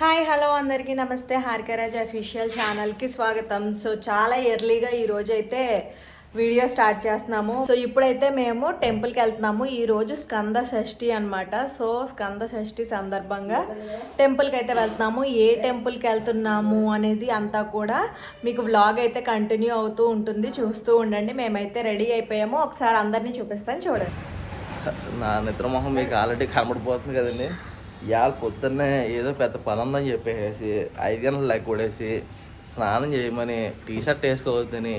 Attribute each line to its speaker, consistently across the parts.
Speaker 1: Hi hello అందరికీ. నమస్తే Harika Raj official ఛానల్కి స్వాగతం. సో చాలా ఎర్లీగా ఈరోజు అయితే వీడియో స్టార్ట్ చేస్తున్నాము. సో ఇప్పుడైతే మేము టెంపుల్కి వెళ్తున్నాము. ఈరోజు స్కంద షష్ఠి అనమాట సో స్కంద షష్ఠి సందర్భంగా టెంపుల్కి అయితే వెళ్తున్నాము. ఏ టెంపుల్కి వెళ్తున్నాము అనేది అంతా కూడా మీకు వ్లాగ్ అయితే కంటిన్యూ అవుతూ ఉంటుంది. చూస్తూ ఉండండి. మేమైతే రెడీ అయిపోయాము. ఒకసారి అందరినీ చూపిస్తాను చూడండి.
Speaker 2: నా నిద్ర మొహం మీకు ఆల్రెడీ కనబడిపోతుంది కదండి. ఇవాళ పొద్దున్నే ఏదో పెద్ద పని ఉందని చెప్పేసి ఐదు గంటలు లెక్క కొడేసి స్నానం చేయమని టీ షర్ట్ వేసుకోవద్దని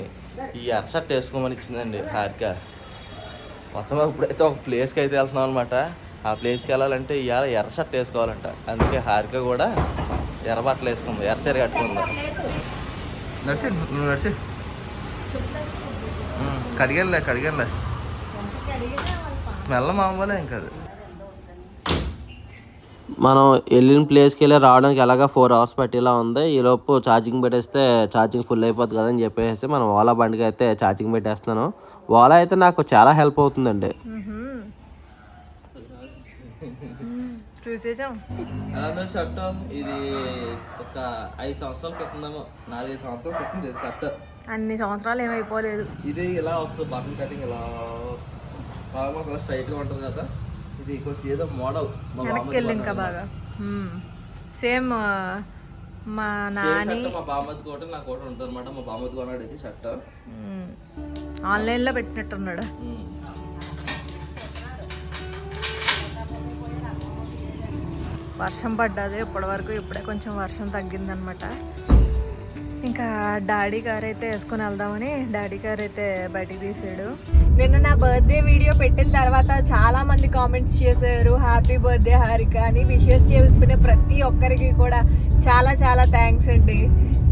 Speaker 2: ఈ ఎర్ర షర్ట్ వేసుకోమని ఇచ్చిందండి హారిక. మొత్తం ఇప్పుడైతే ఒక ప్లేస్కి అయితే వెళ్తున్నాం అనమాట ఆ ప్లేస్కి వెళ్ళాలంటే ఇవాళ ఎర్ర షర్ట్ వేసుకోవాలంట. అందుకే హారిక కూడా ఎర్ర బట్టలు వేసుకుంది ఎర్ర చీర కట్టుకుంది. నడిచి నువ్వు నడిచి. కడిగలే కడిగలే స్మెల్ మామూలే ఇంకా అది మనం వెళ్ళిన ప్లేస్కి వెళ్ళి రావడానికి ఎలాగా ఫోర్ అవర్స్ పట్టేలా ఉంది. ఈ లోపు ఛార్జింగ్ పెట్టేస్తే ఛార్జింగ్ ఫుల్ అయిపోతుంది కదా అని చెప్పేసి మనం ఓలా బండికి అయితే ఛార్జింగ్ పెట్టేస్తున్నాను. ఓలా అయితే నాకు చాలా హెల్ప్ అవుతుందండి.
Speaker 1: చూసేసాం
Speaker 2: షర్ట్ ఇది ఒక ఐదు సంవత్సరాల క్రితం నాలుగైదు సంవత్సరాల క్రితం ఇది షర్ట్.
Speaker 1: అన్ని సంవత్సరాలు ఏమైపోలేదు.
Speaker 2: ఇది ఇలా వస్తుంది బటన్ కటింగ్ ఇలా స్ట్రైట్గా ఉంటుంది కదా. ఇది కొంచెం ఏదో మోడల్
Speaker 1: వెనక్కి వెళ్ళి ఇంకా బాగా. సేమ్ మా నాని
Speaker 2: మా బామ్మది కోట నా కోట ఉంటుంది అనమాట మా బామ్మది కొన్నాడు ఇది షర్ట్.
Speaker 1: ఆన్లైన్లో పెట్టినట్టున్నాడు. వర్షం పడ్డది ఇప్పటి వరకు ఇప్పుడే కొంచెం వర్షం తగ్గిందనమాట ఇంకా డాడీ గారు అయితే వేసుకొని వెళ్దామని డాడీ గారు అయితే బయటికి తీసాడు. నిన్న నా బర్త్డే వీడియో పెట్టిన తర్వాత చాలా మంది కామెంట్స్ చేశారు హ్యాపీ బర్త్డే హారిక అని విషెస్ చెప్పిన ప్రతి ఒక్కరికి కూడా చాలా చాలా థ్యాంక్స్ అండి.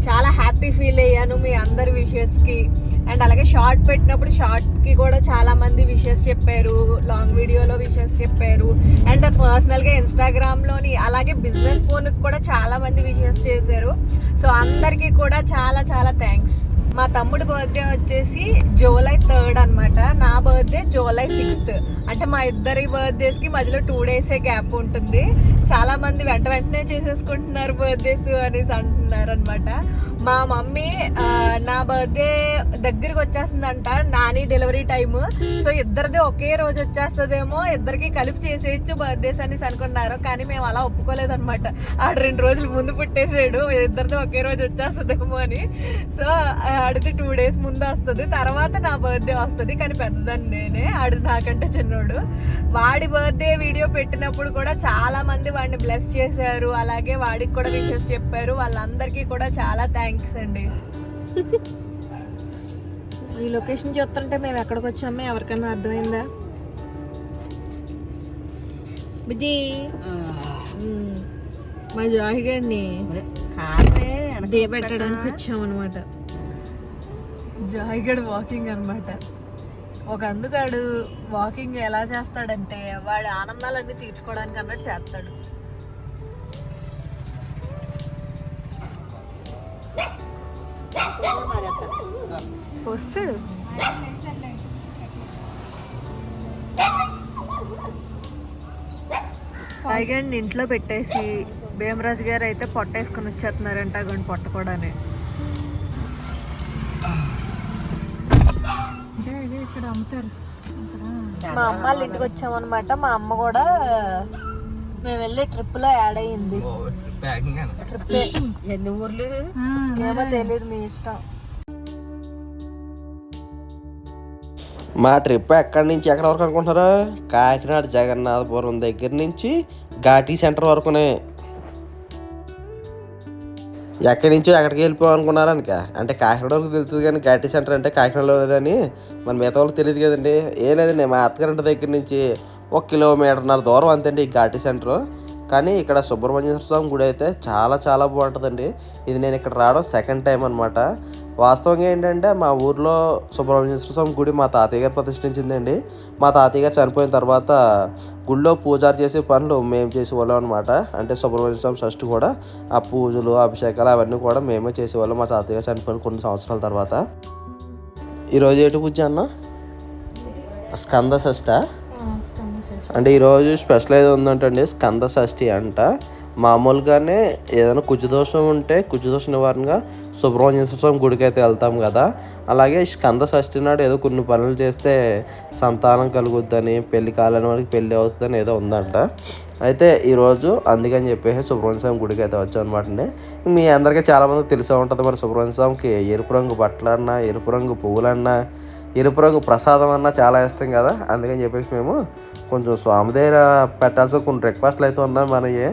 Speaker 1: చాలా హ్యాపీ ఫీల్ అయ్యాను మీ అందరి విషెస్కి అండ్ అలాగే షార్ట్ పెట్టినప్పుడు షార్ట్కి కూడా చాలా మంది విషెస్ చెప్పారు లాంగ్ వీడియోలో విషెస్ చెప్పారు. అండ్ పర్సనల్గా ఇన్స్టాగ్రామ్లోని అలాగే బిజినెస్ ఫోన్కి కూడా చాలామంది విషెస్ చేశారు. సో అందరికీ కూడా చాలా చాలా థ్యాంక్స్ మా తమ్ముడు బర్త్డే వచ్చేసి జూలై థర్డ్ అన్నమాట. నా బర్త్డే జూలై సిక్స్త్ అంటే మా ఇద్దరి బర్త్డేస్కి మధ్యలో టూ డేసే గ్యాప్ ఉంటుంది. చాలా మంది వెంట వెంటనే చేసేసుకుంటున్నారు బర్త్డేస్ అనేసి అంటున్నారు అనమాట మా మమ్మీ నా బర్త్డే దగ్గరికి వచ్చేస్తుందంట నాని డెలివరీ టైమ్ సో ఇద్దరిది ఒకే రోజు వచ్చేస్తుందేమో ఇద్దరికి కలిపి చేసేయచ్చు బర్త్డేస్ అనేసి అనుకున్నారు. కానీ మేము అలా ఒప్పుకోలేదన్నమాట. ఆడు రెండు రోజులు ముందు పుట్టేసాడు ఇద్దరిది ఒకే రోజు వచ్చేస్తుందేమో అని. సో ఆడితే టూ డేస్ ముందు వస్తుంది. తర్వాత నా బర్త్డే వస్తుంది కానీ పెద్దదాన్ని నేనే ఆడు నాకంటే చిన్నోడు. వాడి బర్త్డే వీడియో పెట్టినప్పుడు కూడా చాలా మంది వాడిని బ్లెస్ చేశారు. అలాగే వాడికి కూడా విషెస్ చెప్పారు. వాళ్ళందరికీ కూడా చాలా థ్యాంక్స్ అండి. ఈ లొకేషన్ చూస్తుంటే మేము ఎక్కడికి వచ్చామో ఎవరికైనా అర్థమైందా? బుజ్జి. మా జాహి గారిని డే పెట్టడానికి వచ్చామన్నమాట జాయిగడ్ వాకింగ్ అన్నమాట. ఒక అందుగాడు వాకింగ్ ఎలా చేస్తాడంటే వాడి ఆనందాలన్నీ తీర్చుకోవడానికి అన్నట్టు చేస్తాడు. వస్తాడు. టైగర్ని ఇంట్లో పెట్టేసి భీమరాజు గారు అయితే పొట్టేసుకొని వచ్చేస్తున్నారంట అగోని పొట్టకూడని. ఇక్కడ అమ్ముతారు. మా అమ్మ వాళ్ళ ఇంటికి వచ్చామన్నమాట. మా అమ్మ కూడా మేము వెళ్ళే ట్రిప్లో యాడ్ అయ్యింది.
Speaker 3: ఎన్ని ఊర్లు?
Speaker 1: ఏమో తెలియదు మీ ఇష్టం.
Speaker 2: మా ట్రిప్ ఎక్కడి నుంచి ఎక్కడి వరకు అనుకుంటున్నారా? కాకినాడ జగన్నాథపురం దగ్గర నుంచి ఘాటీ సెంటర్ వరకునే. ఎక్కడి నుంచో ఎక్కడికి వెళ్ళిపోయాం అనుకున్నారనుక అంటే కాకినాడ వరకు తెలుస్తుంది కానీ ఘాటీ సెంటర్ అంటే కాకినాడలో లేదని మన మిగతా వాళ్ళకి తెలియదు కదండి. ఏం లేదండి మా అత్తగారింటి దగ్గర నుంచి ఒక కిలోమీటర్న్నర దూరం అంతండి ఈ ఘాటీ సెంటర్. కానీ ఇక్కడ సుబ్రహ్మణ్యేశ్వర స్వామి గుడి అయితే చాలా చాలా బాగుంటుందండి. ఇది నేను ఇక్కడ రావడం సెకండ్ టైం అనమాట వాస్తవంగా ఏంటంటే మా ఊర్లో సుబ్రహ్మణ్యేశ్వర స్వామి గుడి మా తాతయ్య గారు ప్రతిష్ఠించిందండి. మా తాతయ్య గారు చనిపోయిన తర్వాత గుళ్ళో పూజారు చేసే పనులు మేము చేసేవాళ్ళం అనమాట అంటే సుబ్రహ్మణ్య స్వామి షష్ఠి కూడా ఆ పూజలు అభిషేకాలు అవన్నీ కూడా మేమే చేసేవాళ్ళం మా తాతయ్య గారు చనిపోయిన కొన్ని సంవత్సరాల తర్వాత. ఈరోజు ఏంటి పూజ అన్న? స్కంద షష్ఠ? అంటే ఈరోజు స్పెషల్ ఏదో ఉందంటండి స్కంద షష్ఠి అంట. మామూలుగానే ఏదైనా కుజదోషం ఉంటే కుజదోష నివారణగా సుబ్రహ్మణ్య స్వామి గుడికి అయితే వెళ్తాం కదా. అలాగే స్కంద షష్ఠి నాడు ఏదో కొన్ని పనులు చేస్తే సంతానం కలుగుద్దని పెళ్ళి కాలని వాళ్ళకి పెళ్ళి అవుతుందని ఏదో ఉందంట. అయితే ఈరోజు అందుకని చెప్పేసి సుబ్రహ్మణ్య స్వామి గుడికి అయితే వచ్చాం అనమాట అండి. మీ అందరికీ చాలామంది తెలిసే ఉంటుంది మరి సుబ్రహ్మణ్య స్వామికి ఎరుపు రంగు బట్టలన్నా ఎరుపు రంగు పువ్వులన్నా ఎరుపు రంగు ప్రసాదం అన్న చాలా ఇష్టం కదా అందుకని చెప్పేసి మేము కొంచెం స్వామి దగ్గర పెట్టాల్సి కొన్ని రిక్వెస్ట్లు అయితే ఉన్నాయి మనవి.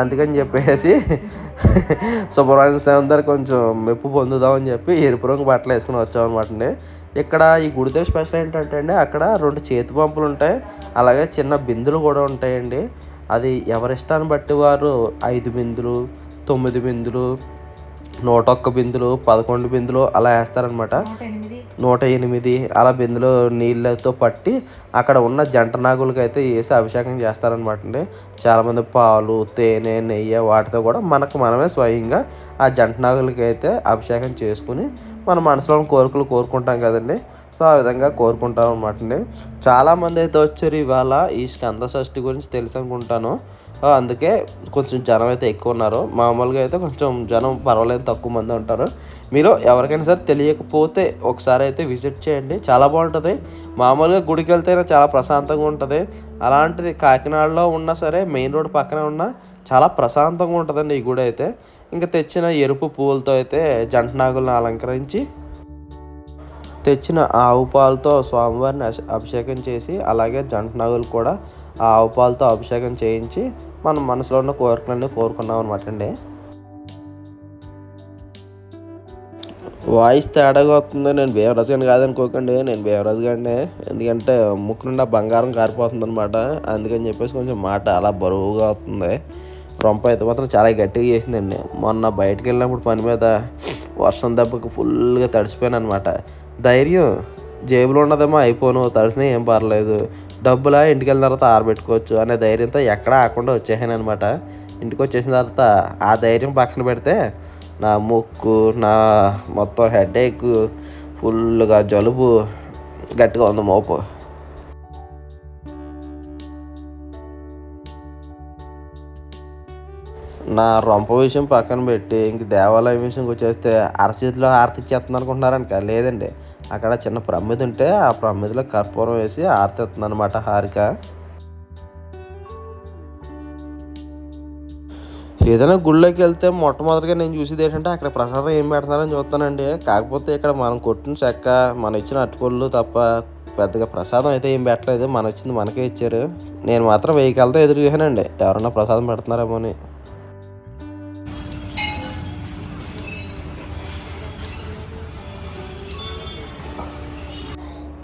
Speaker 2: అందుకని చెప్పేసి సుబ్రహ్మణ్య స్వామి దగ్గర కొంచెం మెప్పు పొందుదామని చెప్పి ఎరుపు రంగు బట్టలు వేసుకుని వచ్చామన్నమాట అండి. ఇక్కడ ఈ గుడితో స్పెషల్ ఏంటంటే అండి అక్కడ రెండు చేతి పంపులు ఉంటాయి అలాగే చిన్న బిందులు కూడా ఉంటాయండి. అది ఎవరిష్టాన్ని బట్టి వారు? ఐదు బిందులు తొమ్మిది బిందులు నూట ఒక్క బిందులు పదకొండు బిందులు అలా వేస్తారనమాట నూట ఎనిమిది అలా బిందులో నీళ్ళతో పట్టి అక్కడ ఉన్న జంట నాగులకి అయితే వేసి అభిషేకం చేస్తారనమాట అండి. చాలామంది పాలు తేనె నెయ్యి వాటితో కూడా మనకు మనమే స్వయంగా ఆ జంట నాగులకి అయితే అభిషేకం చేసుకుని మన మనసులో కోరికలు కోరుకుంటాం కదండి. సో ఆ విధంగా కోరుకుంటాం అనమాట అండి. చాలామంది అయితే వచ్చారు ఇవాళ ఈ స్కంద షష్ఠి గురించి తెలుసు అనుకుంటాను. అందుకే కొంచెం జనం అయితే ఎక్కువ ఉన్నారు. మామూలుగా అయితే కొంచెం జనం పర్వాలేదు తక్కువ మంది ఉంటారు. మీరు ఎవరికైనా సరే తెలియకపోతే ఒకసారి అయితే విజిట్ చేయండి. చాలా బాగుంటుంది. మామూలుగా గుడికి వెళ్తేనే చాలా ప్రశాంతంగా ఉంటుంది. అలాంటిది కాకినాడలో ఉన్నా సరే మెయిన్ రోడ్ పక్కనే ఉన్నా చాలా ప్రశాంతంగా ఉంటుందండి ఈ గుడి అయితే. ఇంకా తెచ్చిన ఎరుపు పువ్వులతో అయితే జంటనాగులను అలంకరించి తెచ్చిన ఆవు పాలతో స్వామివారిని అభిషేకం చేసి అలాగే జంట నాగులు కూడా ఆ ఆవు పాలతో అభిషేకం చేయించి మనం మనసులో ఉన్న కోరికలన్నీ కోరుకున్నాం అనమాట అండి. వాయిస్ తేడాగా వస్తుంది. నేను బేవరాజు గారిని కాదనుకోకండి నేను బేవరాజు గారినే. ఎందుకంటే ముక్కు నుండి బంగారం కారిపోతుంది అనమాట అందుకని చెప్పేసి కొంచెం మాట అలా బరువుగా అవుతుంది రొంప అయితే మాత్రం చాలా గట్టిగా చేసిందండి. మొన్న బయటకు వెళ్ళినప్పుడు పని మీద వర్షం దెబ్బకి ఫుల్గా తడిసిపోయాను అనమాట ధైర్యం జేబులో ఉన్నదేమో అయిపోను తడిసినా ఏం పర్లేదు. డబ్బులా ఇంటికి వెళ్ళిన తర్వాత ఆరబెట్టుకోవచ్చు అనే ధైర్యంతో ఎక్కడా ఆకుండా వచ్చేసాను అనమాట ఇంటికి వచ్చేసిన తర్వాత ఆ ధైర్యం పక్కన పెడితే నా ముక్కు నా మొత్తం హెడేక్ ఫుల్గా జలుబు గట్టిగా ఉంది మోపు. నా రొంప విషయం పక్కన పెట్టి ఇంక దేవాలయం విషయంకి వచ్చేస్తే అరచేతిలో హారతి ఇచ్చేస్తుంది అనుకుంటున్నారనుక లేదండి. అక్కడ చిన్న ప్రమిది ఉంటే ఆ ప్రమిదిలో కర్పూరం వేసి హారతి ఎత్తుంది అనమాట హారిక. ఏదైనా గుళ్ళోకి వెళ్తే మొట్టమొదటిగా నేను చూసేది ఏంటంటే అక్కడ ప్రసాదం ఏం పెడతారని చూస్తానండి. కాకపోతే ఇక్కడ మనం కొట్టిన చెక్క మనం ఇచ్చిన అట్టుకొళ్ళు తప్ప పెద్దగా ప్రసాదం అయితే ఏం పెట్టలేదు. మన వచ్చింది మనకే ఇచ్చారు. నేను మాత్రం వెయ్యికి వెళ్తే ఎదురు చూసానండి ఎవరన్నా ప్రసాదం పెడుతున్నారేమో అని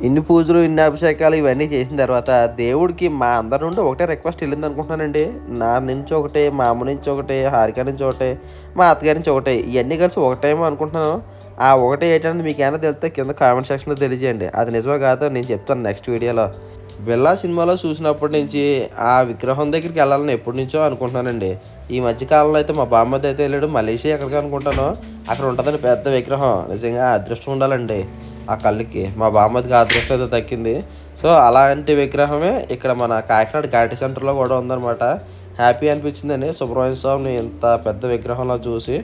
Speaker 2: ఇన్ని పూజలు ఇన్ని అభిషేకాలు ఇవన్నీ చేసిన తర్వాత దేవుడికి మా అందరి నుండి ఒకటే రిక్వెస్ట్ వెళ్ళింది అనుకుంటున్నానండి. నా నుంచి ఒకటే మా అమ్మ నుంచి ఒకటే హారిక నుంచి ఒకటే మా అత్తగారి నుంచి ఒకటే ఇవన్నీ కలిసి ఒకటేమో అనుకుంటున్నాను. ఆ ఒకటే ఏంటంటే మీకు ఏమైనా తెలిస్తే కింద కామెంట్ సెక్షన్లో తెలియజేయండి. అది నిజమో కాదో నేను చెప్తాను నెక్స్ట్ వీడియోలో. బిల్లా సినిమాలో చూసినప్పటి నుంచి ఆ విగ్రహం దగ్గరికి వెళ్ళాలని ఎప్పటి నుంచో అనుకుంటున్నానండి. ఈ మధ్య కాలంలో అయితే మా బామ్మది అయితే వెళ్ళాడు మలేషియా ఎక్కడికి అనుకుంటానో అక్కడ ఉంటుందని పెద్ద విగ్రహం. నిజంగా అదృష్టం ఉండాలండి ఆ కళ్ళకి. మా బామ్మదికి అదృష్టం అయితే దక్కింది సో అలాంటి విగ్రహమే ఇక్కడ మన కాకినాడ ఘాటి సెంటర్లో కూడా ఉందన్నమాట. హ్యాపీ అనిపించిందండి. సుబ్రహ్మణ్య స్వామిని ఇంత పెద్ద విగ్రహంలో చూసి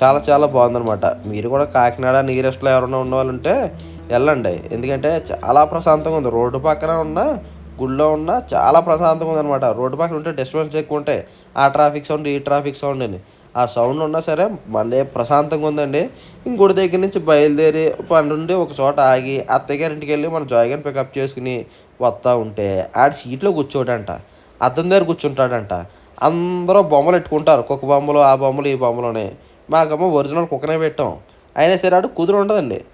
Speaker 2: చాలా చాలా బాగుందన్నమాట. మీరు కూడా కాకినాడ నీరెస్ట్లో ఎవరైనా ఉండవాలంటే ఉంటే వెళ్ళండి. ఎందుకంటే చాలా ప్రశాంతంగా ఉంది. రోడ్డు పక్కన ఉన్న గుళ్ళో ఉన్న చాలా ప్రశాంతంగా ఉందన్నమాట. రోడ్డు పక్కన ఉంటే డిస్టర్బెన్స్ ఎక్కువ ఉంటాయి. ఆ ట్రాఫిక్ సౌండ్ ఈ ట్రాఫిక్ సౌండ్ అని. ఆ సౌండ్ ఉన్నా సరే మళ్ళీ ప్రశాంతంగా ఉందండి. ఇంక గుడి దగ్గర నుంచి బయలుదేరి పని ఒక చోట ఆగి అత్తయ్య గారింటికి వెళ్ళి మనం జాయ్ పికప్ చేసుకుని వస్తూ ఉంటే ఆడ సీట్లో కూర్చోడంట. అద్దం దగ్గర కూర్చుంటాడంట. అందరూ బొమ్మలు పెట్టుకుంటారు కుక్క బొమ్మలు ఆ బొమ్మలు ఈ బొమ్మలోనే మాకమ్మ ఒరిజినల్ కుక్కనే పెట్టాం. అయినా సరే ఆడు కుదురు ఉండదండి.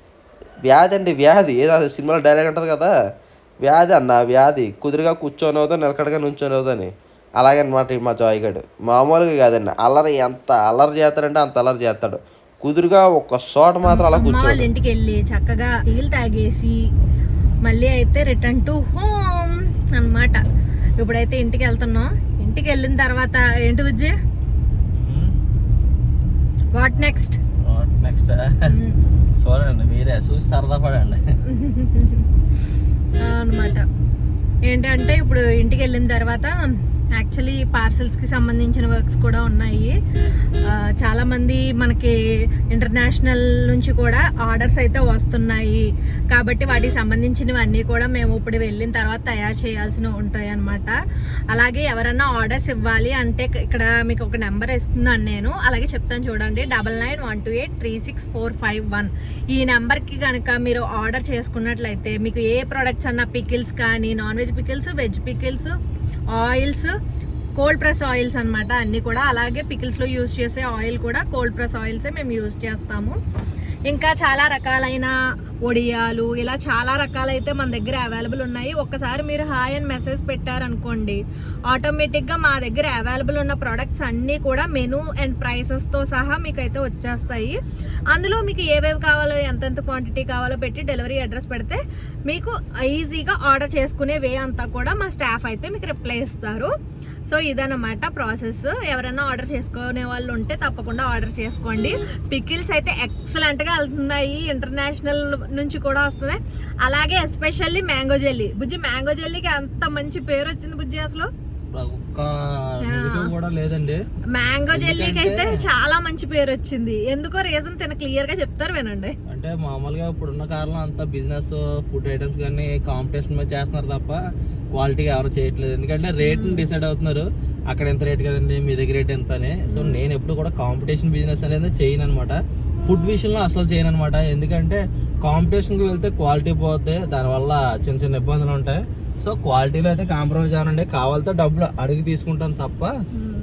Speaker 2: వ్యాధి అండి వ్యాధి. ఏదో సినిమాలో డైరెక్ట్ ఉంటుంది కదా. వ్యాధి అన్న వ్యాధి. కుదురుగా కూర్చొని అవుతా నిలకడగా నుంచొని అవుదని అలాగే అనమాట మా జాయ్ గడు మామూలుగా కాదండి. అల్లరి ఎంత అల్లరి చేస్తాడంటే అంత అల్లరి చేస్తాడు. కుదురుగా ఒక్క చోట మాత్రం అలా
Speaker 1: వాళ్ళ ఇంటికి వెళ్ళి చక్కగా టీలు తాగేసి మళ్ళీ అయితే రిటర్న్ టు హోమ్ అన్నమాట. ఇప్పుడైతే ఇంటికి వెళ్తున్నాం ఇంటికి వెళ్ళిన తర్వాత ఏంటి విజయ్? What next?
Speaker 3: నెక్స్ట్ చూడండి మీరే చూసి సరదా పడండి.
Speaker 1: అనమాట ఏంటంటే ఇప్పుడు ఇంటికి వెళ్ళిన తర్వాత యాక్చువల్లీ పార్సల్స్కి సంబంధించిన వర్క్స్ కూడా ఉన్నాయి. చాలామంది మనకి ఇంటర్నేషనల్ నుంచి కూడా ఆర్డర్స్ అయితే వస్తున్నాయి. కాబట్టి వాటికి సంబంధించినవి అన్నీ కూడా మేము ఇప్పుడు వెళ్ళిన తర్వాత తయారు చేయాల్సినవి ఉంటాయి అనమాట అలాగే ఎవరైనా ఆర్డర్స్ ఇవ్వాలి అంటే ఇక్కడ మీకు ఒక నెంబర్ ఇస్తున్నాను నేను. అలాగే చెప్తాను చూడండి. Double nine one two eight three six four five one ఈ నెంబర్కి కనుక మీరు ఆర్డర్ చేసుకున్నట్లయితే మీకు ఏ ప్రొడక్ట్స్ అన్న పికిల్స్ కానీ non veg pickles veg pickles oils cold press oils అన్నమాట అన్నీ కూడా. అలాగే పికిల్స్లో యూస్ చేసే ఆయిల్ కూడా కోల్డ్ ప్రెస్ ఆయిల్సే మేము యూస్ చేస్తాము. ఇంకా చాలా రకాలైన ఒడియాలు ఇలా చాలా రకాలైతే మన దగ్గర అవైలబుల్ ఉన్నాయి. ఒక్కసారి మీరు హాయ్ అని మెసేజ్ పెట్టారనుకోండి ఆటోమేటిక్గా మా దగ్గర అవైలబుల్ ఉన్న ప్రోడక్ట్స్ అన్నీ కూడా మెనూ అండ్ ప్రైసెస్తో సహా మీకు అయితే వచ్చేస్తాయి. అందులో మీకు ఏవేవి కావాలో ఎంతెంత క్వాంటిటీ కావాలో పెట్టి డెలివరీ అడ్రస్ పెడితే మీకు ఈజీగా ఆర్డర్ చేసుకునే వే అంతా కూడా మా స్టాఫ్ అయితే మీకు రిప్లై ఇస్తారు. సో ఇదనమాట ప్రాసెస్. ఎవరైనా ఆర్డర్ చేసుకునే వాళ్ళు ఉంటే తప్పకుండా ఆర్డర్ చేసుకోండి. పికిల్స్ అయితే ఎక్సలెంట్గా వెళ్తున్నాయి. ఇంటర్నేషనల్ నుంచి కూడా వస్తున్నాయి. అలాగే especially mango jelly. Bujji mango జెల్లీకి అంత మంచి పేరు వచ్చింది బుజ్జి అసలు?
Speaker 3: ఒక్క నెగిటివ్ కూడా లేదండి.
Speaker 1: మ్యాంగో జెల్లీకి అయితే చాలా మంచి పేరు వచ్చింది ఎందుకో రీజన్ తిన క్లియర్గా చెప్తారు వినండి.
Speaker 3: అంటే మామూలుగా ఇప్పుడున్న కాలంలో అంతా బిజినెస్ ఫుడ్ ఐటమ్స్ కానీ కాంపిటీషన్ మీద చేస్తున్నారు తప్ప క్వాలిటీగా ఎవరు చేయట్లేదు. ఎందుకంటే రేట్ని డిసైడ్ అవుతున్నారు. అక్కడ ఎంత రేట్ కదండి మీ దగ్గర రేట్ ఎంత అని. సో నేను ఎప్పుడు కూడా కాంపిటీషన్ బిజినెస్ అనేది చేయను అనమాట ఫుడ్ విషయంలో అసలు చేయను అనమాట ఎందుకంటే కాంపిటీషన్కి వెళ్తే క్వాలిటీ పోతే దానివల్ల చిన్న చిన్న ఇబ్బందులు ఉంటాయి. సో క్వాలిటీలో అయితే కాంప్రమైజ్ అవనండి కావాలితే డబ్బులు అడిగి తీసుకుంటాను తప్ప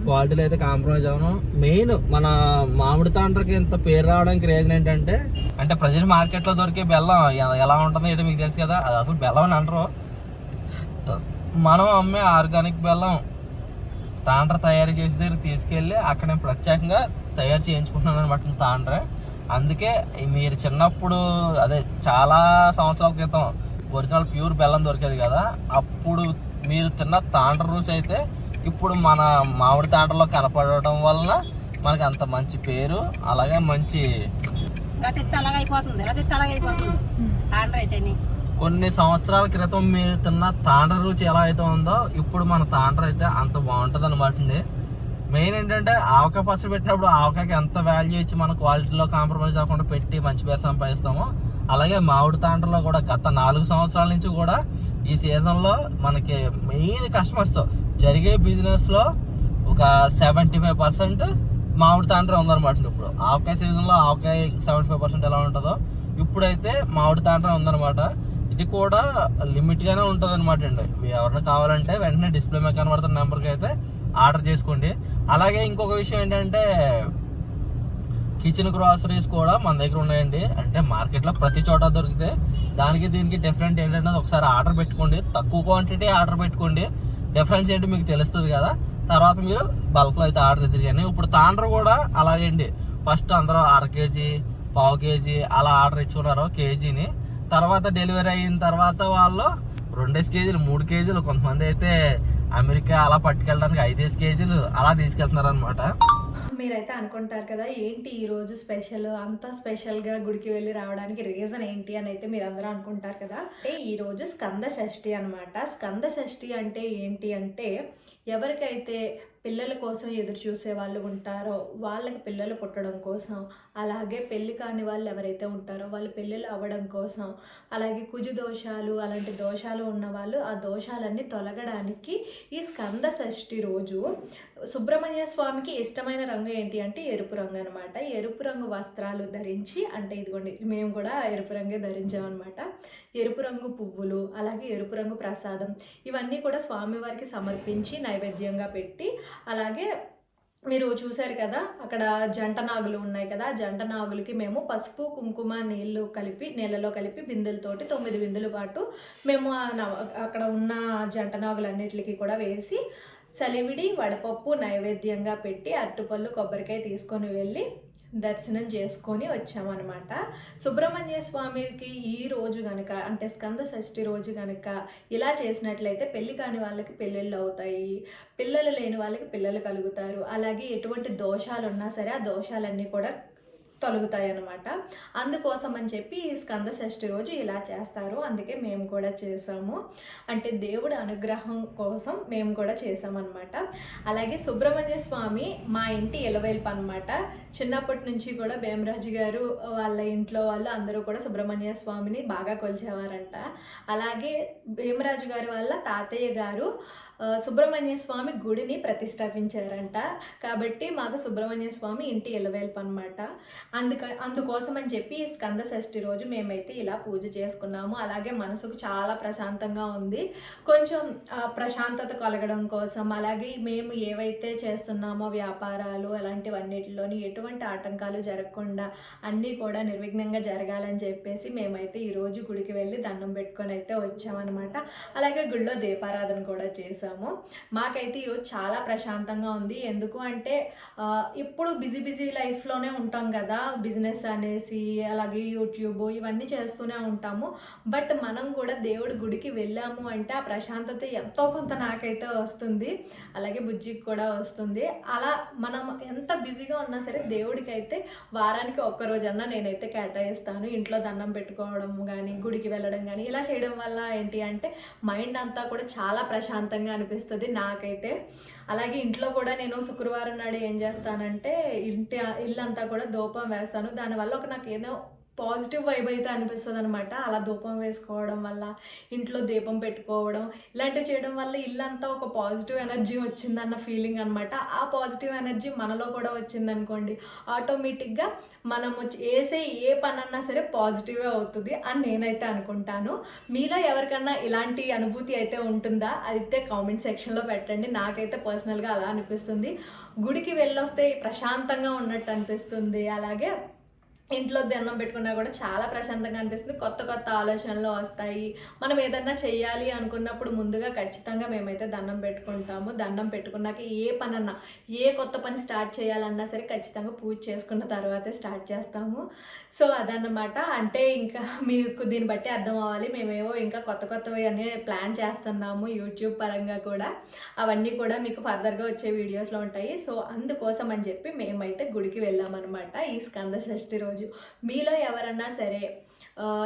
Speaker 3: క్వాలిటీలో అయితే కాంప్రమైజ్ అవను మెయిన్ మన మామిడి తాండ్రకి ఇంత పేరు రావడానికి రీజన్ ఏంటంటే అంటే ప్రజెంట్ మార్కెట్లో దొరికే బెల్లం ఎలా ఉంటుందో ఏంటో మీకు తెలుసు కదా. అది అసలు బెల్లం అని అనరు. మనం అమ్మే ఆర్గానిక్ బెల్లం తాండ్ర తయారు చేసి దగ్గర తీసుకెళ్ళి అక్కడ నేను ప్రత్యేకంగా తయారు చేయించుకుంటున్నాను అనమాట తాండ్ర. అందుకే మీరు చిన్నప్పుడు అదే చాలా సంవత్సరాల క్రితం ఒరిజినల్ ప్యూర్ బెల్లం దొరికేది కదా అప్పుడు మీరు తిన్న తాండ్ర రుచి అయితే ఇప్పుడు మన మామిడి తాండ్రలో కనపడటం వలన మనకి అంత మంచి పేరు అలాగే మంచి కొన్ని సంవత్సరాల క్రితం మీరు తిన్న తాండ్ర రుచి ఎలా అయితే ఉందో ఇప్పుడు మన తాండ్ర అయితే అంత బాగుంటుంది అనమాట అండి. మెయిన్ ఏంటంటే ఆవకాయ పచ్చడి పెట్టినప్పుడు ఆవకాయకి ఎంత వాల్యూ ఇచ్చి మన క్వాలిటీలో కాంప్రమైజ్ అవ్వకుండా పెట్టి మంచి పేరు సంపాదిస్తామో అలాగే మామిడి తాండ్రలో కూడా గత నాలుగు సంవత్సరాల నుంచి కూడా ఈ సీజన్లో మనకి మెయిన్ కస్టమర్స్తో జరిగే బిజినెస్లో ఒక సెవెంటీ ఫైవ్ పర్సెంట్ మామిడి తాండ్ర ఉందన్నమాట ఇప్పుడు. ఆవకాయ సీజన్లో ఆవకాయ సెవెంటీ ఫైవ్ పర్సెంట్ ఎలా ఉంటుందో ఇప్పుడైతే మామిడి తాండ్ర ఉందన్నమాట. ఇది కూడా లిమిట్గానే ఉంటుంది అనమాట అండి. ఎవరిని ఎవరైనా కావాలంటే వెంటనే డిస్ప్లే మీద కనబడుతున్న నెంబర్కి అయితే ఆర్డర్ చేసుకోండి. అలాగే ఇంకొక విషయం ఏంటంటే కిచెన్ గ్రాసరీస్ కూడా మన దగ్గర ఉన్నాయండి. అంటే మార్కెట్లో ప్రతి చోట దొరికితే దానికి దీనికి డిఫరెంట్ ఏంటంటే ఒకసారి ఆర్డర్ పెట్టుకోండి. తక్కువ క్వాంటిటీ ఆర్డర్ పెట్టుకోండి. డిఫరెన్స్ ఏంటి మీకు తెలుస్తుంది కదా. తర్వాత మీరు బల్క్లో అయితే ఆర్డర్ ఎదురు కానీ ఇప్పుడు తాండ్ర కూడా అలాగే అండి. ఫస్ట్ అందరూ అర కేజీ పావు కేజీ అలా ఆర్డర్ ఇచ్చుకున్నారు కేజీని. తర్వాత డెలివరీ అయిన తర్వాత వాళ్ళు రెండేసి కేజీలు మూడు కేజీలు కొంతమంది అయితే అమెరికా అలా పట్టుకెళ్ళడానికి ఐదేసి కేజీలు అలా తీసుకెళ్తున్నారు అనమాట
Speaker 1: మీరైతే అనుకుంటారు కదా ఏంటి ఈ రోజు స్పెషల్? అంత స్పెషల్గా గుడికి వెళ్ళి రావడానికి రీజన్ ఏంటి అని అయితే మీరు అందరూ అనుకుంటారు కదా. అంటే ఈ రోజు స్కంద షష్ఠి అనమాట స్కంద షష్ఠి అంటే ఏంటి అంటే ఎవరికైతే పిల్లల కోసం ఎదురు చూసే వాళ్ళు ఉంటారో వాళ్ళకి పిల్లలు పుట్టడం కోసం అలాగే పెళ్ళి కాని వాళ్ళు ఎవరైతే ఉంటారో వాళ్ళు పెళ్ళిళ్ళు అవ్వడం కోసం అలాగే కుజు దోషాలు అలాంటి దోషాలు ఉన్న వాళ్ళు ఆ దోషాలన్నీ తొలగడానికి ఈ స్కంద షష్ఠి రోజు సుబ్రహ్మణ్య స్వామికి ఇష్టమైన రంగు ఏంటి అంటే ఎరుపు రంగు అనమాట ఎరుపు రంగు వస్త్రాలు ధరించి అంటే ఇదిగోండి మేము కూడా ఎరుపు రంగే ధరించామన్నమాట ఎరుపు రంగు పువ్వులు అలాగే ఎరుపు రంగు ప్రసాదం ఇవన్నీ కూడా స్వామివారికి సమర్పించి నైవేద్యంగా పెట్టి అలాగే మీరు చూశారు కదా అక్కడ జంట నాగులు ఉన్నాయి కదా జంట నాగులకి మేము పసుపు కుంకుమ నీళ్ళు కలిపి నీళ్ళలో కలిపి బిందెలతోటి తొమ్మిది బిందెల పాటు మేము ఆ అక్కడ ఉన్న జంట నాగులన్నిటికీ కూడా వేసి చలివిడి వడపప్పు నైవేద్యంగా పెట్టి అరటిపళ్ళు కొబ్బరికాయ తీసుకొని వెళ్ళి దర్శనం చేసుకొని వచ్చామన్నమాట. సుబ్రహ్మణ్య స్వామికి ఈ రోజు కనుక అంటే స్కంద షష్ఠి రోజు కనుక ఇలా చేసినట్లయితే పెళ్ళి కాని వాళ్ళకి పెళ్ళిళ్ళు అవుతాయి పిల్లలు లేని వాళ్ళకి పిల్లలు కలుగుతారు. అలాగే ఎటువంటి దోషాలు ఉన్నా సరే ఆ దోషాలన్నీ కూడా తొలగుతాయి అన్నమాట అందుకోసం అని చెప్పి ఈ స్కంద షష్ఠి రోజు ఇలా చేస్తారు. అందుకే మేము కూడా చేసాము. అంటే దేవుడి అనుగ్రహం కోసం మేము కూడా చేసామన్నమాట. అలాగే సుబ్రహ్మణ్య స్వామి మా ఇంటి ఇలవేల్పు అనమాట చిన్నప్పటి నుంచి కూడా భీమరాజు గారు వాళ్ళ ఇంట్లో వాళ్ళు అందరూ కూడా సుబ్రహ్మణ్య స్వామిని బాగా కొలిచేవారంట. అలాగే భీమరాజు గారి వాళ్ళ తాతయ్య గారు సుబ్రహ్మణ్య స్వామి గుడిని ప్రతిష్టాపించారంట. కాబట్టి మాకు సుబ్రహ్మణ్య స్వామి ఇంటి ఎలవేల్పు అనమాట అందుక అందుకోసం అని చెప్పి ఈ స్కంద షష్ఠి రోజు మేమైతే ఇలా పూజ చేసుకున్నాము. అలాగే మనసుకు చాలా ప్రశాంతంగా ఉంది. కొంచెం ప్రశాంతత కలగడం కోసం అలాగే మేము ఏవైతే చేస్తున్నామో వ్యాపారాలు అలాంటివన్నిటిలోని ఎటువంటి ఆటంకాలు జరగకుండా అన్నీ కూడా నిర్విఘ్నంగా జరగాలని చెప్పేసి మేమైతే ఈరోజు గుడికి వెళ్ళి దండం పెట్టుకొని అయితే వచ్చామన్నమాట. అలాగే గుడిలో దీపారాధన కూడా చేసాము మాకైతే ఈరోజు చాలా ప్రశాంతంగా ఉంది. ఎందుకు అంటే ఇప్పుడు బిజీ బిజీ లైఫ్లోనే ఉంటాం కదా బిజినెస్ అనేసి అలాగే యూట్యూబ్ ఇవన్నీ చేస్తూనే ఉంటాము. బట్ మనం కూడా దేవుడి గుడికి వెళ్ళాము అంటే ఆ ప్రశాంతత ఎంతో కొంత నాకైతే వస్తుంది. అలాగే బుజ్జికి కూడా వస్తుంది. అలా మనం ఎంత బిజీగా ఉన్నా సరే దేవుడికి అయితే వారానికి ఒక్కరోజన్నా నేనైతే కేటాయిస్తాను. ఇంట్లో దండం పెట్టుకోవడం కానీ గుడికి వెళ్ళడం కానీ ఇలా చేయడం వల్ల ఏంటి అంటే మైండ్ అంతా కూడా చాలా ప్రశాంతంగా అనిపిస్తుంది నాకైతే. అలాగే ఇంట్లో కూడా నేను శుక్రవారం నాడు ఏం చేస్తానంటే ఇంటి ఇల్లంతా కూడా ధూపం వేస్తాను. దానివల్ల ఒక నాకు ఏదో పాజిటివ్ వైబ్ అయితే అనిపిస్తుంది అనమాట అలా ధూపం వేసుకోవడం వల్ల ఇంట్లో దీపం పెట్టుకోవడం ఇలాంటివి చేయడం వల్ల ఇల్లంతా ఒక పాజిటివ్ ఎనర్జీ వచ్చిందన్న ఫీలింగ్ అనమాట ఆ పాజిటివ్ ఎనర్జీ మనలో కూడా వచ్చిందనుకోండి ఆటోమేటిక్గా మనం వేసే ఏ పని అన్నా సరే పాజిటివే అవుతుంది అని నేనైతే అనుకుంటాను. మీలో ఎవరికన్నా ఇలాంటి అనుభూతి అయితే ఉంటుందా? అయితే కామెంట్ సెక్షన్లో పెట్టండి. నాకైతే పర్సనల్గా అలా అనిపిస్తుంది. గుడికి వెళ్ళొస్తే ప్రశాంతంగా ఉన్నట్టు అనిపిస్తుంది. అలాగే ఇంట్లో దండం పెట్టుకున్నా కూడా చాలా ప్రశాంతంగా అనిపిస్తుంది. కొత్త కొత్త ఆలోచనలు వస్తాయి. మనం ఏదన్నా చేయాలి అనుకున్నప్పుడు ముందుగా ఖచ్చితంగా మేమైతే దండం పెట్టుకుంటాము. దండం పెట్టుకున్నాక ఏ పని అన్నా ఏ కొత్త పని స్టార్ట్ చేయాలన్నా సరే ఖచ్చితంగా పూజ చేసుకున్న తర్వాతే స్టార్ట్ చేస్తాము. సో అదన్నమాట. అంటే ఇంకా మీకు దీన్ని బట్టి అర్థం అవ్వాలి. మేమేవో ఇంకా కొత్త కొత్తవి అనే ప్లాన్ చేస్తున్నాము యూట్యూబ్ పరంగా కూడా. అవన్నీ కూడా మీకు ఫర్దర్గా వచ్చే వీడియోస్లో ఉంటాయి. సో అందుకోసం అని చెప్పి మేమైతే గుడికి వెళ్ళామన్నమాట. ఈ స్కంద షష్ఠి రోజు. మీలో ఎవరన్నా సరే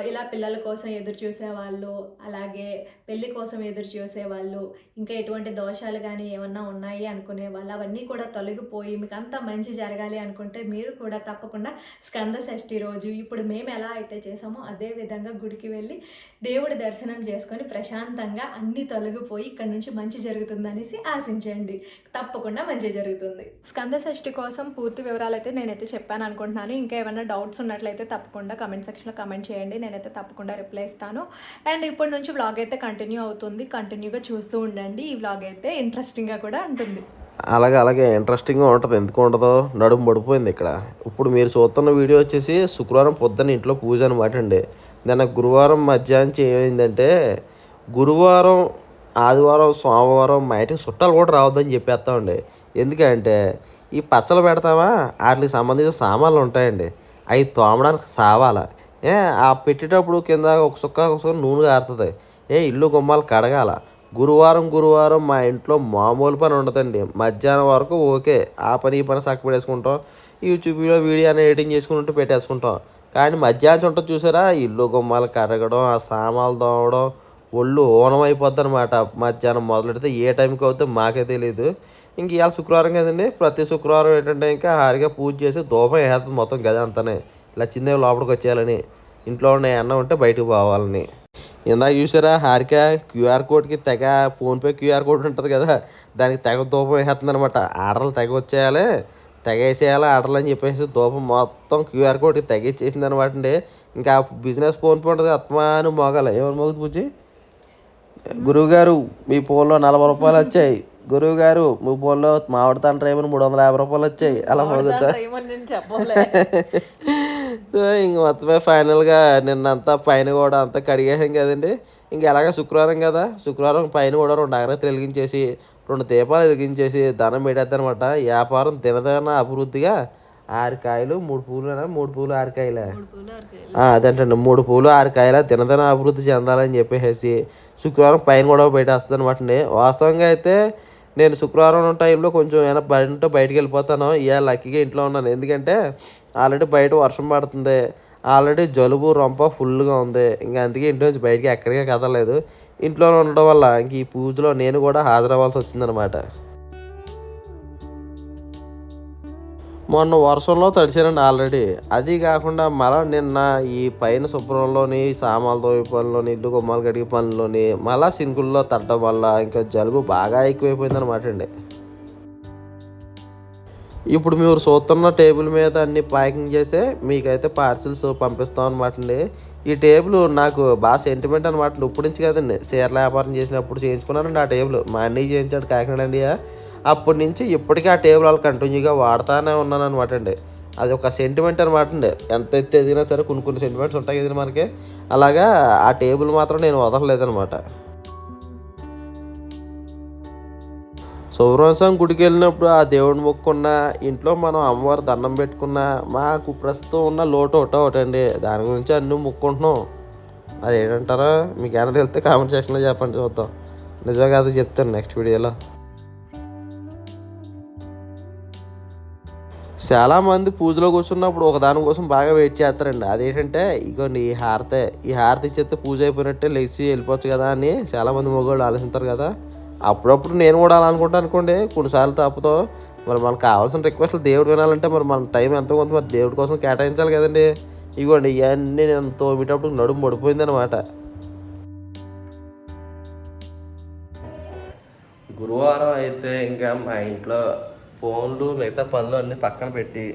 Speaker 1: ఇలా పిల్లల కోసం ఎదురు చూసేవాళ్ళు అలాగే పెళ్ళి కోసం ఎదురు చూసేవాళ్ళు ఇంకా ఎటువంటి దోషాలు కానీ ఏమన్నా ఉన్నాయి అనుకునే వాళ్ళు అవన్నీ కూడా తొలగిపోయి మీకు అంత మంచి జరగాలి అనుకుంటే మీరు కూడా తప్పకుండా స్కంద షష్ఠి రోజు ఇప్పుడు మేము ఎలా అయితే చేసామో అదే విధంగా గుడికి వెళ్ళి దేవుడి దర్శనం చేసుకొని ప్రశాంతంగా అన్ని తొలగిపోయి ఇక్కడ నుంచి మంచి జరుగుతుందనేసి ఆశించండి. తప్పకుండా మంచి జరుగుతుంది. స్కంద షష్ఠి కోసం పూర్తి వివరాలు అయితే నేనైతే చెప్పాను అనుకుంటున్నాను. ఇంకా ఏమైనా డౌట్స్ ఉన్నట్లయితే తప్పకుండా కమెంట్ సెక్షన్లో కమెంట్ చేయండి. నేనైతే తప్పకుండా రిప్లై ఇస్తాను. అండ్ ఇప్పటి నుంచి బ్లాగ్ అయితే కంటిన్యూ అవుతుంది. కంటిన్యూగా చూస్తూ ఉండండి. ఈ వ్లాగ్ అయితే ఇంట్రెస్టింగ్గా కూడా ఉంటుంది.
Speaker 2: అలాగే అలాగే ఇంట్రెస్టింగ్గా ఉంటుంది. ఎందుకు ఉండదో నడుము పడిపోయింది ఇక్కడ. ఇప్పుడు మీరు చూస్తున్న వీడియో వచ్చేసి శుక్రవారం పొద్దున్న ఇంట్లో పూజ అనమాట అండి. దాని గురువారం మధ్యాహ్నం ఏమైందంటే గురువారం ఆదివారం సోమవారం మా ఇంటికి చుట్టాలు కూడా రావద్దని చెప్పేస్తామండి ఎందుకంటే ఈ పచ్చలు పెడతామా? వాటికి సంబంధించిన సామాన్లు ఉంటాయండి. అవి తోమడానికి సావాలా. ఏ ఆ పెట్టేటప్పుడు కింద ఒక సుక్క ఒక సుక్క నూనె కారుతుంది. ఏ ఇల్లు గుమ్మాలు కడగాల. గురువారం గురువారం మా ఇంట్లో మామూలు పని ఉండదండి. మధ్యాహ్నం వరకు ఓకే ఆ పని ఈ పని చక్క పెట్టేసుకుంటాం యూట్యూబ్లో వీడియో అనేది ఎడిటింగ్ చేసుకుంటూ పెట్టేసుకుంటాం. కానీ మధ్యాహ్నం ఉంటుంది చూసారా? ఇల్లు గుమ్మాలు కడగడం ఆ సామాన్లు దోవడం ఒళ్ళు ఓనం అయిపోద్ది అనమాట మధ్యాహ్నం మొదలెడితే ఏ టైంకి అవుతుందో మాకే తెలియదు ఇంక ఇవాళ శుక్రవారం కదండి. ప్రతి శుక్రవారం ఏంటంటే ఇంకా హారిగా పూజ చేసి దూపం వేస్తుంది మొత్తం గది అంతనే. ఇలా చిన్నవి లోపలికి వచ్చేయాలని. ఇంట్లో ఉన్న అన్నం ఉంటే బయటకు పోవాలని. ఇందాక చూసారా హారిక క్యూఆర్ కోడ్కి తెగ ఫోన్పే క్యూఆర్ కోడ్ ఉంటుంది కదా దానికి తెగ దూపం వేసేస్తుంది అనమాట ఆర్డర్లు తెగ వచ్చేయాలి తెగ వేసేయాలి ఆర్డర్లు అని చెప్పేసి దూపం మొత్తం క్యూఆర్ కోడ్కి తెగ ఇచ్చేసింది అనమాట అండి. ఇంకా బిజినెస్ ఫోన్పే ఉంటుంది అత్మాను మోగాలి. ఏమని మోగుతుంది బుజ్జి గురువుగారు మీ ఫోన్లో నలభై రూపాయలు వచ్చాయి. గురువు గారు మీ ఫోన్లో మామిడి తండ్రి ఏమని మూడు వందల యాభై రూపాయలు వచ్చాయి. అలా మోగుతా ఇంక మొత్తమే ఫైనల్గా నిన్నంతా పైన కూడా అంతా కడిగేసాం కదండి. ఇంక ఎలాగ శుక్రవారం కదా? శుక్రవారం పైన కూడా రెండు అగరత్తులు వెలిగించేసి రెండు దీపాలు వెలిగించేసి ధనం పెట్టేద్దనమాట వ్యాపారం దినదన అభివృద్ధిగా ఆరు కాయలు మూడు పూలు మూడు పూలు ఆరు కాయలే. అదేంటండి మూడు పూలు ఆరు కాయల దినదిన అభివృద్ధి చెందాలని చెప్పేసి శుక్రవారం పైన కూడా పెట్టేస్తుంది అనమాట అండి. వాస్తవంగా అయితే
Speaker 3: నేను శుక్రవారం టైంలో కొంచెం ఏమైనా బయట బయటకు వెళ్ళిపోతాను. ఇవాళ లక్కీగా ఇంట్లో ఉన్నాను. ఎందుకంటే ఆల్రెడీ బయట వర్షం పడుతుంది. ఆల్రెడీ జలుబు రొంప ఫుల్గా ఉంది. ఇంకా అందుకే ఇంట్లో నుంచి బయటికి ఎక్కడికే కదలేదు ఇంట్లోనే ఉండడం వల్ల ఇంక ఈ పూజలో నేను కూడా హాజరవ్వాల్సి వచ్చిందనమాట. మొన్న వర్షంలో తడిచానండి ఆల్రెడీ. అది కాకుండా మళ్ళా నిన్న ఈ పైన శుభ్రంలోని సామాన్లు తోవి పనిలోని ఇల్లు గుమ్మాలు కడిగే పనిలోని మళ్ళా సింకుల్లో తట్టడం వల్ల ఇంకా జలుబు బాగా ఎక్కువైపోయింది అనమాట అండి. ఇప్పుడు మీరు చూస్తున్న టేబుల్ మీద అన్ని ప్యాకింగ్ చేసే మీకైతే పార్సిల్స్ పంపిస్తాం అనమాట అండి. ఈ టేబుల్ నాకు బాగా సెంటిమెంట్ అనమాట ఇప్పుడు నుంచి కదండి. చీరల వ్యాపారం చేసినప్పుడు చేయించుకున్నానండి ఆ టేబుల్. మా అన్నీ చేయించాడు కాకినాడ అండి అప్పటి నుంచి ఇప్పటికీ ఆ టేబుల్ వాళ్ళు కంటిన్యూగా వాడుతూనే ఉన్నాను అనమాట అండి. అది ఒక సెంటిమెంట్ అనమాట అండి. ఎంత ఎత్తు ఎదిగినా సరే కొన్ని కొన్ని సెంటిమెంట్స్ ఉంటాయి కదండి మనకి. అలాగా ఆ టేబుల్ మాత్రం నేను వదలలేదనమాట శుభ్రవంశం గుడికి వెళ్ళినప్పుడు ఆ దేవుడిని మొక్కున్న ఇంట్లో మనం అమ్మవారి దండం పెట్టుకున్న మాకు ప్రస్తుతం ఉన్న లోటు ఒకటో ఒకటండి దాని గురించి అన్నీ మొక్కుంటున్నాం. అది ఏంటంటారో మీకు ఏమైనా తెలిస్తే కామెంట్ సెక్షన్లో చెప్పండి చూద్దాం. నిజంగా అది చెప్తాను నెక్స్ట్ వీడియోలో చాలామంది పూజలో కూర్చున్నప్పుడు ఒక దాని కోసం బాగా వెయిట్ చేస్తారండి. అదేంటంటే ఇగోండి ఈ హారతే ఈ హారతి ఇచ్చేస్తే పూజ అయిపోయినట్టే లేచి వెళ్ళిపోవచ్చు కదా అని చాలామంది మగవాళ్ళు ఆలోచిస్తారు కదా. అప్పుడప్పుడు నేను కూడా అలా అనుకుంటా అనుకోండి కొన్నిసార్లు తప్పుతో మరి మనకు కావాల్సిన రిక్వెస్ట్లు దేవుడు వినాలంటే మరి మన టైం ఎంతో కొంత మరి దేవుడి కోసం కేటాయించాలి కదండి. ఇగోండి ఇవన్నీ నేను తోమేటప్పుడు నడుము పడిపోయింది అనమాట గురువారం అయితే ఇంకా మా ఇంట్లో ఫోన్లు మిగతా పనులు అన్నీ పక్కన పెట్టి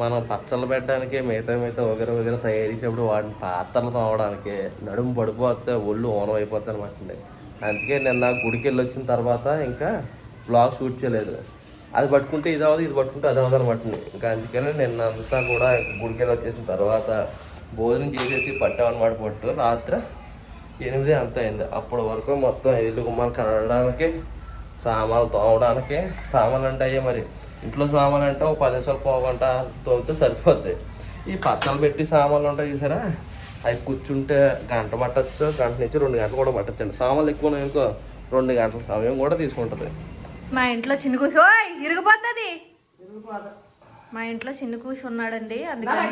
Speaker 3: మనం పచ్చళ్ళు పెట్టడానికి మిగతా మిగతా వగర వగర తయారు చేసేప్పుడు వాటిని పాత్రలు తోమడానికి నడుము పడిపోతే ఒళ్ళు ఓనం అయిపోతుంది అనమాట అండి. అందుకే నిన్న గుడికి వెళ్ళి వచ్చిన తర్వాత ఇంకా బ్లాగ్ షూట్ చేయలేదు. అది పట్టుకుంటే ఇది అవ్వదు ఇది పట్టుకుంటే అది అవ్వదు అనమాట ఇంకా అందుకని నిన్న అంతా కూడా గుడికి వెళ్ళి వచ్చేసిన తర్వాత భోజనం చేసేసి పట్టామన్నమాట పట్టు. రాత్రి ఎనిమిది అంత అయింది. అప్పటి వరకు మొత్తం ఇల్లు గుమ్మాలు కనడానికి సామాన్లు తోమడానికి సామాన్లు అంటే అయ్యే మరి. ఇంట్లో సామాన్లు అంటే ఒక పది నిమిషాలు పోగంట తోమితే సరిపోద్ది. ఈ పచ్చలు పెట్టి సామాన్లు ఉంటాయి చూసారా? అవి కూర్చుంటే గంట పట్టచ్చు గంట నుంచి రెండు గంటలు కూడా పట్టచ్చండి సామాన్లు ఎక్కువ ఉన్నాయి అనుకో రెండు గంటల సమయం కూడా తీసుకుంటుంది.
Speaker 4: మా ఇంట్లో చిన్న కూసి. ఓయ్ ఇరిగిపోతుంది. మా ఇంట్లో చిన్న కూసి ఉన్నాడండి అందుకని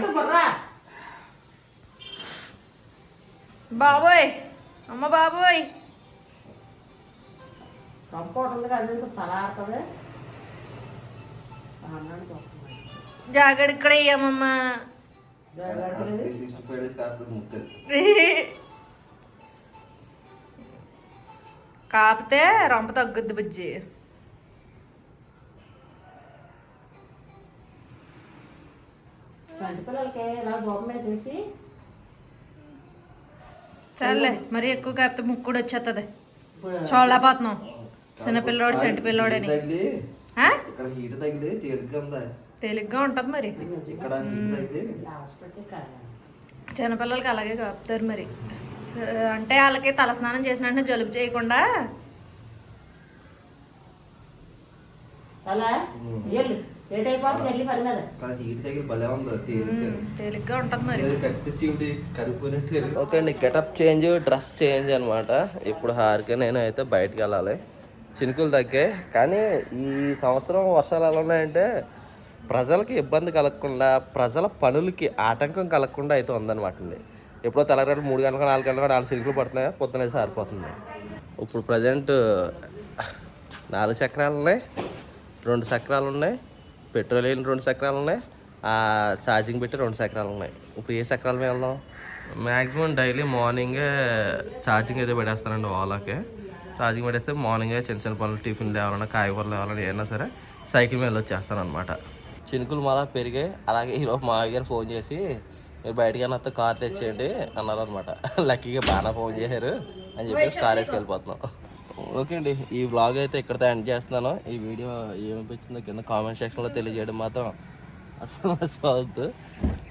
Speaker 4: బాబోయ్ అమ్మ బాబోయ్.
Speaker 5: కంపౌండ్ ఉంది కదా ఎందుకు పలాడుతుంది
Speaker 4: జాగడ ఇక్కడ కాపితే రొంప తగ్గుద్ది బుజ్జి.
Speaker 5: పిల్లలకి ఇలా
Speaker 4: సర్లే మరి ఎక్కువ కాపితే ముక్కు కూడా వచ్చేస్తుంది చూడలేకపోతున్నాం చిన్నపిల్లోడు చెంటి పిల్లోడని
Speaker 3: తగిలి
Speaker 4: ఆ?
Speaker 3: ఇక్కడ హీట్ తగిలి తేలిగ్గా
Speaker 4: ఉంటుంది మరి.
Speaker 3: ఇక్కడ
Speaker 4: చిన్నపిల్లలకి అలాగే కాపుతారు మరి. అంటే వాళ్ళకి తలస్నానం చేసిన వెంటనే జలుబు చేయకుండా?
Speaker 3: ఓకే అండి గెటప్ చేంజ్ డ్రెస్ చేంజ్ అనమాట ఇప్పుడు హారిక నేను అయితే బయటకు వెళ్ళాలి. చినుకులు తగ్గాయి. కానీ ఈ సంవత్సరం వర్షాలు ఎలా ఉన్నాయంటే ప్రజలకి ఇబ్బంది కలగకుండా ప్రజల పనులకి ఆటంకం కలగకుండా అయితే ఉందన్నమాట అండి. ఎప్పుడో తెల్లగారు మూడు గంటలకు నాలుగు గంటలకు నాలుగు చినుకులు పడుతున్నాయి పొద్దున సారిపోతుంది ఇప్పుడు ప్రజెంట్ నాలుగు చక్రాలు ఉన్నాయి రెండు చక్రాలు ఉన్నాయి పెట్రోల్ వేసిన రెండు చక్రాలు ఉన్నాయి ఆ ఛార్జింగ్ పెట్టి రెండు చక్రాలు ఉన్నాయి. ఇప్పుడు ఏ చక్రాల మీద వెళ్దాం మ్యాక్సిమం డైలీ మార్నింగే ఛార్జింగ్ అయితే పెట్టేస్తానండి ఓలాకే. ఛార్జింగ్ పడేస్తే మార్నింగే చిన్న చిన్న పనులు టిఫిన్ లేవాలన్నా కాయగూరలు లేవాలన్నా ఏమన్నా సరే సైకిల్ మీద వచ్చేస్తాను అనమాట చినుకులు మళ్ళా పెరిగాయి. అలాగే ఈరోజు మా గారు ఫోన్ చేసి మీరు బయటికి అన్న కార్ తెచ్చేయండి అన్నారు అనమాట లక్కీగా బాగా ఫోన్ చేశారు. అని చెప్పేసి కార్ వేసుకు వెళ్ళిపోతున్నాం ఓకే అండి. ఈ వ్లాగ్ అయితే ఇక్కడితో ఎండ్ చేస్తున్నాను. ఈ వీడియో ఏమనిపించిందో కింద కామెంట్ సెక్షన్లో తెలియజేయడం మాత్రం అసలు మర్చిపోవద్దు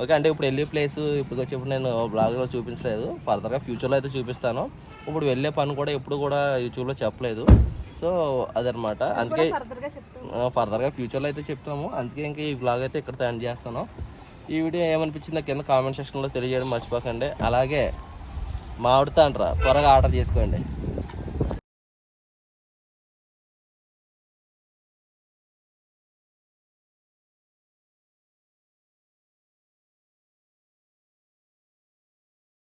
Speaker 3: ఓకే అంటే ఇప్పుడు వెళ్ళే ప్లేస్ ఇప్పుడు వచ్చేప్పుడు నేను బ్లాగ్లో చూపించలేదు. ఫర్దర్గా ఫ్యూచర్లో అయితే చూపిస్తాను. ఇప్పుడు వెళ్ళే పని కూడా ఎప్పుడు కూడా యూట్యూబ్లో చెప్పలేదు. సో అదనమాట. అందుకే ఫర్దర్గా ఫ్యూచర్లో అయితే చెప్తాము. అందుకే ఇంకా ఈ బ్లాగ్ అయితే ఇక్కడితో ఎండ్ చేస్తాను. ఈ వీడియో ఏమనిపించిందో కింద కామెంట్ సెక్షన్లో తెలియజేయడం మర్చిపోకండి. అలాగే మామిడి తాండ్రా త్వరగా ఆర్డర్ చేసుకోండి.